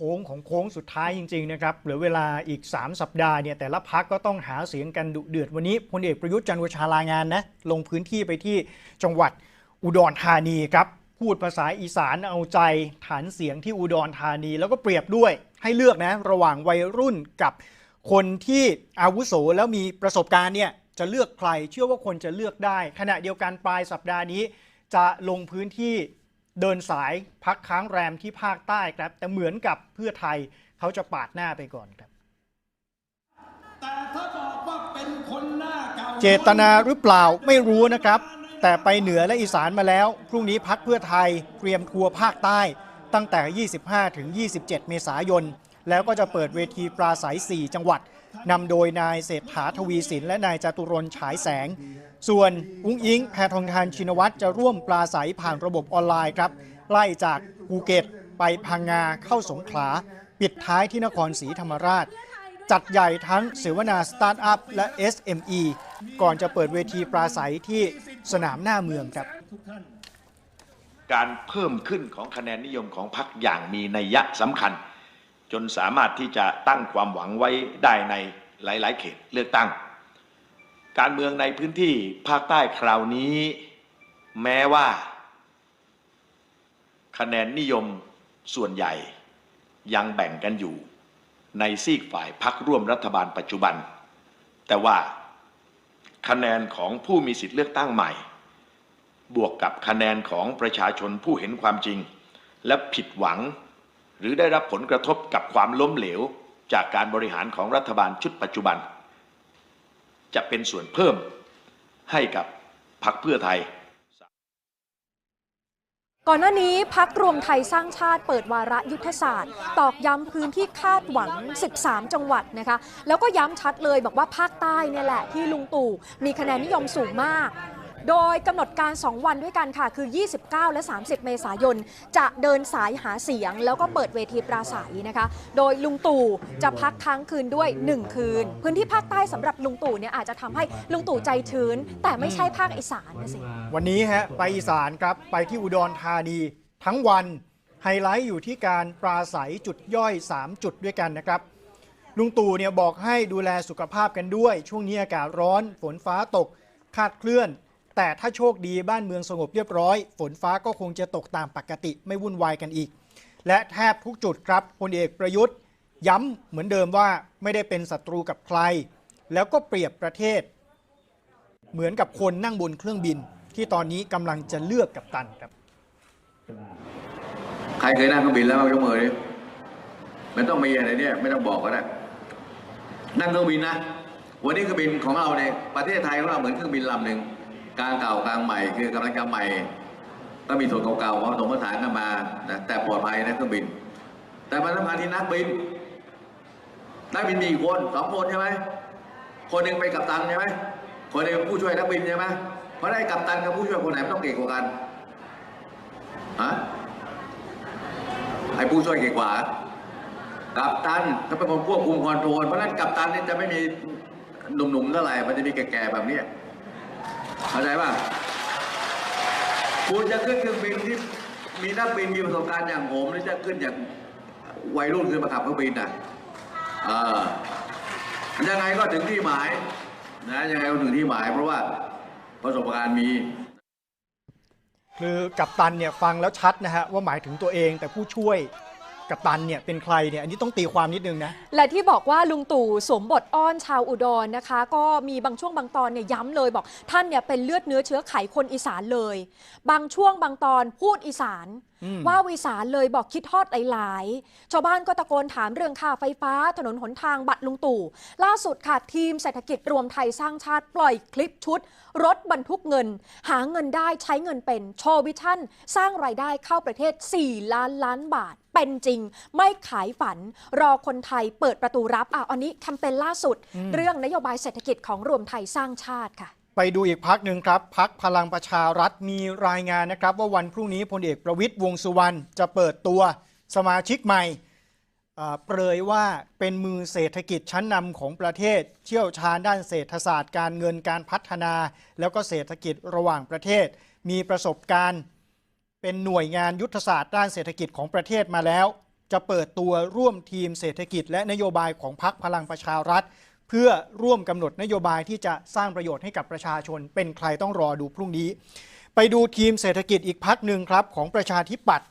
โค้งของโค้งสุดท้ายจริงๆนะครับเหลือเวลาอีก 3 สัปดาห์เนี่ยแต่ละพักก็ต้องหาเสียงกันดุเดือดวันนี้พลเอกประยุทธ์จันทร์โอชาลางานนะลงพื้นที่ไปที่จังหวัดอุดรธานีครับพูดภาษาอีสานเอาใจฐานเสียงที่อุดรธานี แล้วก็เปรียบด้วยให้เลือกนะระหว่างวัยรุ่นกับคนที่อาวุโสแล้วมีประสบการณ์เนี่ยจะเลือกใครเชื่อว่าคนจะเลือกได้ ขณะเดียวกันปลายสัปดาห์นี้ จะลงพื้นที่ เดินสายพักค้างแรมที่ภาคใต้ครับ แต่เหมือนกับเพื่อไทยเขาจะปาดหน้าไปก่อนครับ แต่ถ้าบอกว่าเป็นคนหน้าเก่าเจตนาหรือเปล่าไม่รู้นะครับ แต่ไปเหนือและอีสานมาแล้ว พรุ่งนี้พักเพื่อไทยเตรียมทัวร์ภาคใต้ ตั้งแต่ 25 ถึง 27 เมษายน แล้วก็จะเปิดเวทีปราศัย 4 จังหวัดนำโดยนายเศรษฐาทวีสิน และนายจตุรนต์ฉายแสง ส่วนอุ้งอิงแพทองทานชินวัตรจะร่วมปราศัยผ่านระบบออนไลน์ครับ ไล่จากภูเก็ตไปพังงาเข้าสงขลา ปิดท้ายที่นครศรีธรรมราช จัดใหญ่ทั้งเสวนาสตาร์ทอัพและ SME ก่อนจะเปิดเวทีปราศัยที่สนามหน้าเมืองครับการเพิ่มขึ้นของคะแนนนิยมของพรรคอย่างมีนัยยะสำคัญ จนสามารถที่จะตั้งความหวังไว้ได้ในหลาย ๆ เขตเลือกตั้ง การเมืองในพื้นที่ภาคใต้คราวนี้ แม้ว่า คะแนนนิยมส่วนใหญ่ยังแบ่งกันอยู่ ในซีกฝ่ายพักร่วมรัฐบาลปัจจุบัน แต่ว่าคะแนนของผู้มีสิทธิเลือกตั้งใหม่ บวกกับคะแนนของประชาชนผู้เห็นความจริง และผิดหวัง หรือได้รับผลกระทบกับความล้มเหลว จากการบริหารของรัฐบาลชุดปัจจุบัน จะเป็นส่วนเพิ่มให้กับพรรคเพื่อไทย ก่อนหน้านี้พักรวมไทยสร้างชาติเปิดวาระยุทธศาสตร์ ตอกย้ำพื้นที่คาดหวัง 13 จังหวัดนะคะ แล้วก็ย้ำชัดเลยบอกว่าภาคใต้เนี่ยแหละที่ลุงตู่มีคะแนนนิยมสูงมาก โดยกำหนดการ 2 วันด้วยกันค่ะ คือ 29 และ 30 เมษายน จะเดินสายหาเสียง แล้วก็เปิดเวทีปราศัยนะคะ โดยลุงตู่จะพักค้างคืนด้วย 1 คืน พื้นที่ภาคใต้สำหรับลุงตู่เนี่ยอาจจะทำให้ลุงตู่ใจชื้น แต่ไม่ใช่ภาคอีสานนะสิ วันนี้ฮะไปอีสานครับไปที่อุดรธานีทั้งวันไฮไลท์อยู่ที่การปราศัยจุดย่อย 3 จุดด้วยกันนะครับลุงตู่เนี่ยบอกให้ดูแลสุขภาพกันด้วย ช่วงนี้อากาศร้อน ฝนฟ้าตก คาดเคลื่อน แต่ถ้าโชคดีบ้านเมืองสงบเรียบร้อย ฝนฟ้าก็คงจะตกตามปกติไม่วุ่นวายกันอีก และแทบทุกจุดครับพลเอกประยุทธ์ ย้ำเหมือนเดิมว่าไม่ได้เป็นศัตรูกับใคร แล้วก็เปรียบประเทศ เหมือนกับคนนั่งบนเครื่องบิน ที่ตอนนี้กำลังจะเลือกกับตันครับ ใครเคยนั่งเครื่องบินแล้วมายกมือดิมันต้องมีอะไรเนี่ยไม่ต้องบอกก็ได้นั่งเครื่องบินนะ วันนี้เครื่องบินของเราเนี่ยประเทศไทยของเราเหมือนเครื่องบินลำหนึ่ง กลางเก่ากลางใหม่ คือกำลังจะใหม่ ก็มีส่วนเก่าๆผสมผสานกันมานะแต่ปลอดภัยนะเครื่องบิน แต่มันสำคัญที่นักบินนักบินมีกี่คนสองคนใช่ไหมคนหนึ่งเป็นกัปตันใช่ไหมคนหนึ่งเป็นผู้ช่วยนักบินใช่ไหมเพราะได้กัปตันกับผู้ช่วยคนไหนต้องเก่งกว่ากันฮะไอ้ผู้ช่วยเก่งกว่ากัปตันเขาเป็นคนควบคุมคอนโทรลเพราะนั้นกัปตันนี่จะไม่มีหนุ่มๆเท่าไหร่มันจะมีแก่ๆแบบนี้ เข้าใจป่ะคุณจะขึ้นเครื่องบินที่มีนักบินมีประสบการณ์อย่างผมหรือจะขึ้นอย่างวัยรุ่นขึ้นมาขับเครื่องบินน่ะเออยังไงก็ถึงที่หมายนะยังไงก็ถึงที่หมาย เพราะว่าประสบการณ์มี คือกัปตันเนี่ยฟังแล้วชัดนะฮะว่าหมายถึงตัวเองแต่ผู้ช่วย กับตันเนี่ยเป็นใครเนี่ยอันนี้ต้องตีความนิดนึงนะ และที่บอกว่าลุงตู่สวมบทอ้อนชาวอุดรนะคะ ก็มีบางช่วงบางตอนเนี่ยย้ำเลยบอกท่านเนี่ยเป็นเลือดเนื้อเชื้อไขคนอีสานเลย บางช่วงบางตอนพูดอีสานว่าอีสานเลยบอกคิดทอดหลายๆ ชาวบ้านก็ตะโกนถามเรื่องค่าไฟฟ้า ถนนหนทางบัตรลุงตู่ ล่าสุดค่ะทีมเศรษฐกิจรวมไทยสร้างชาติปล่อยคลิปชุด รถบรรทุกเงิน หาเงินได้ใช้เงินเป็นโชว์วิชั่น สร้างรายได้เข้าประเทศ 4 ล้านล้านบาทเป็นจริง ไม่ขายฝัน รอคนไทยเปิดประตูรับอะอันนี้แคมเปญล่าสุด เรื่องนโยบายเศรษฐกิจของรวมไทยสร้างชาติค่ะ ไปดูอีกพักหนึ่งครับพักพลังประชารัฐมีรายงานนะครับ ว่าวันพรุ่งนี้พลเอกประวิตยวงสุวรรณจะเปิดตัวสมาชิกใหม่เปรยว่าเป็นมือเศรษฐกิจชั้นนำของประเทศ เชี่ยวชาญด้านเศรษฐศาสตร์การเงินการพัฒนา แล้วก็เศรษฐกิจระหว่างประเทศ มีประสบการณ์ เป็นหน่วยงานยุทธศาสตร์ด้านเศรษฐกิจของประเทศมาแล้ว จะเปิดตัวร่วมทีมเศรษฐกิจและนโยบายของพรรคพลังประชารัฐ เพื่อร่วมกำหนดนโยบายที่จะสร้างประโยชน์ให้กับประชาชน เป็นใครต้องรอดูพรุ่งนี้ ไปดูทีมเศรษฐกิจอีกพักหนึ่งครับของประชาธิปัตย์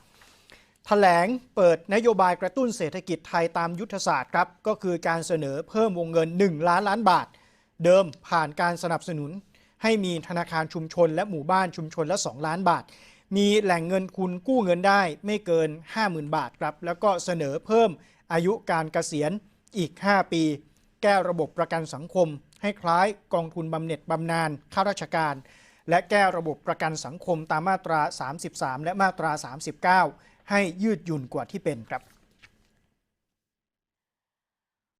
แถลงเปิดนโยบายกระตุ้นเศรษฐกิจไทยตามยุทธศาสตร์ครับก็คือการเสนอเพิ่มวงเงิน 1 ล้านล้านบาท เดิมผ่านการสนับสนุน ให้มีธนาคารชุมชน และหมู่บ้านชุมชนละ 2 ล้านบาท มีแหล่งเงินทุนกู้เงินได้ไม่เกิน 50,000 บาทครับแล้วก็เสนอเพิ่มอายุการเกษียณอีก 5 ปี แก้ระบบประกันสังคม ให้คล้ายกองทุนบำเหน็จบำนาญข้าราชการ และแก้ระบบประกันสังคมตามมาตรา 33 และมาตรา 39 ให้ยืดหยุ่นกว่าที่เป็นครับ